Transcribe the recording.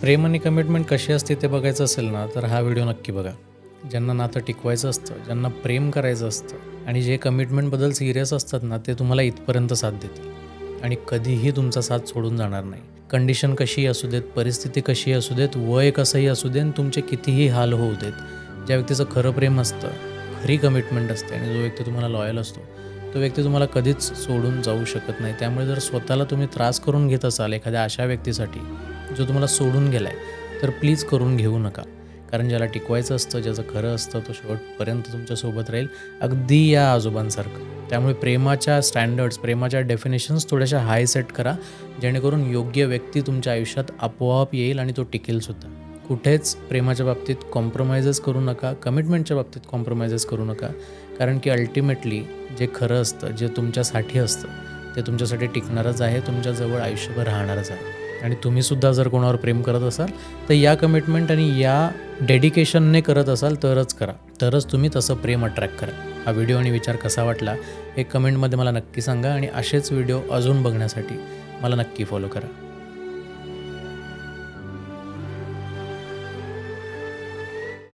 प्रेम आणि कमिटमेंट कशी असते ते बघायचं असेल ना तर हा व्हिडिओ नक्की बघा. ज्यांना नातं टिकवायचं असतं ज्यांना प्रेम करायचं असतं आणि जे कमिटमेंटबद्दल सिरियस असतात ना ते तुम्हाला इथपर्यंत साथ देतील. आणि कधीही तुमचा साथ सोडून जाणार नाही. कंडिशन कशीही असू देत परिस्थिती कशीही असू देत वय कसंही असू दे आणि तुमचे कितीही हाल होऊ देत ज्या व्यक्तीचं खरं प्रेम असतं खरी कमिटमेंट असते आणि जो व्यक्ती तुम्हाला लॉयल असतो तो व्यक्ती तुम्हाला कधीच सोडून जाऊ शकत नाही. त्यामुळे जर स्वतःला तुम्ही त्रास करून घेत असाल एखाद्या अशा व्यक्तीसाठी जो तुम्हाला सोडून गेला आहे तर प्लीज करून घेऊ नका. कारण ज्याला टिकवायचं असतं ज्याचं खरं असतं तो शेवटपर्यंत तुमच्यासोबत राहील अगदी या आजोबांसारखं. त्यामुळे प्रेमाच्या स्टँडर्ड्स प्रेमाच्या डेफिनेशन्स थोड्याशा हाय सेट करा जेणेकरून योग्य व्यक्ती तुमच्या आयुष्यात आपोआप येईल आणि तो टिकेल सुद्धा. कुठेच प्रेमाच्या बाबतीत कॉम्प्रोमाइजेस करू नका कमिटमेंटच्या बाबतीत कॉम्प्रोमाइजेस करू नका. कारण की अल्टिमेटली जे खरं असतं जे तुमच्यासाठी असतं ते तुमच्यासाठी टिकणारच आहे तुमच्याजवळ आयुष्यभर राहणारच आहे. आणि तुम्हीसुद्धा जर कोणावर प्रेम करत असाल तर या कमिटमेंट आणि या डेडिकेशनने करत असाल तरच करा. तरच तुम्ही तसं प्रेम अट्रॅक्ट करा. हा व्हिडिओ आणि विचार कसा वाटला हे कमेंटमध्ये मला नक्की सांगा आणि असेच व्हिडिओ अजून बघण्यासाठी मला नक्की फॉलो करा.